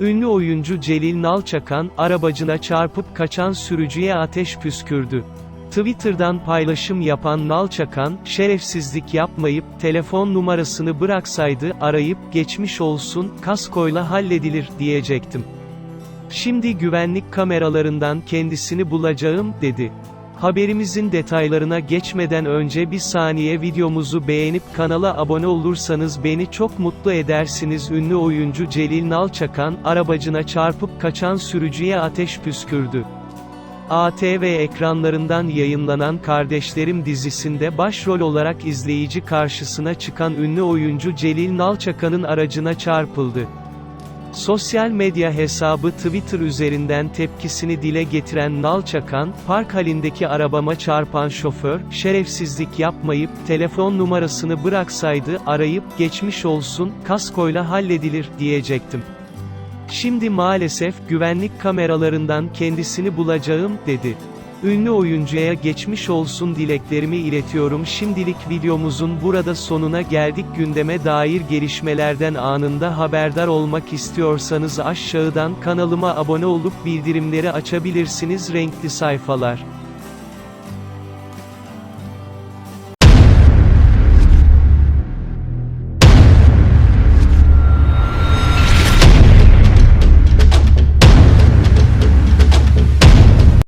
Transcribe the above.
Ünlü oyuncu Celil Nalçakan, arabacına çarpıp kaçan sürücüye ateş püskürdü. Twitter'dan paylaşım yapan Nalçakan, şerefsizlik yapmayıp, telefon numarasını bıraksaydı, arayıp, geçmiş olsun, kaskoyla halledilir, diyecektim. Şimdi güvenlik kameralarından kendisini bulacağım, dedi. Haberimizin detaylarına geçmeden önce bir saniye videomuzu beğenip kanala abone olursanız beni çok mutlu edersiniz. Ünlü oyuncu Celil Nalçakan, arabacına çarpıp kaçan sürücüye ateş püskürdü. ATV ekranlarından yayınlanan Kardeşlerim dizisinde başrol olarak izleyici karşısına çıkan ünlü oyuncu Celil Nalçakan'ın aracına çarpıldı. Sosyal medya hesabı Twitter üzerinden tepkisini dile getiren Nalçakan, park halindeki arabama çarpan şoför, şerefsizlik yapmayıp, telefon numarasını bıraksaydı, arayıp, geçmiş olsun, kaskoyla halledilir, diyecektim. Şimdi maalesef, güvenlik kameralarından kendisini bulacağım, dedi. Ünlü oyuncuya geçmiş olsun dileklerimi iletiyorum. Şimdilik videomuzun burada sonuna geldik. Gündeme dair gelişmelerden anında haberdar olmak istiyorsanız aşağıdan kanalıma abone olup bildirimleri açabilirsiniz. Renkli sayfalar.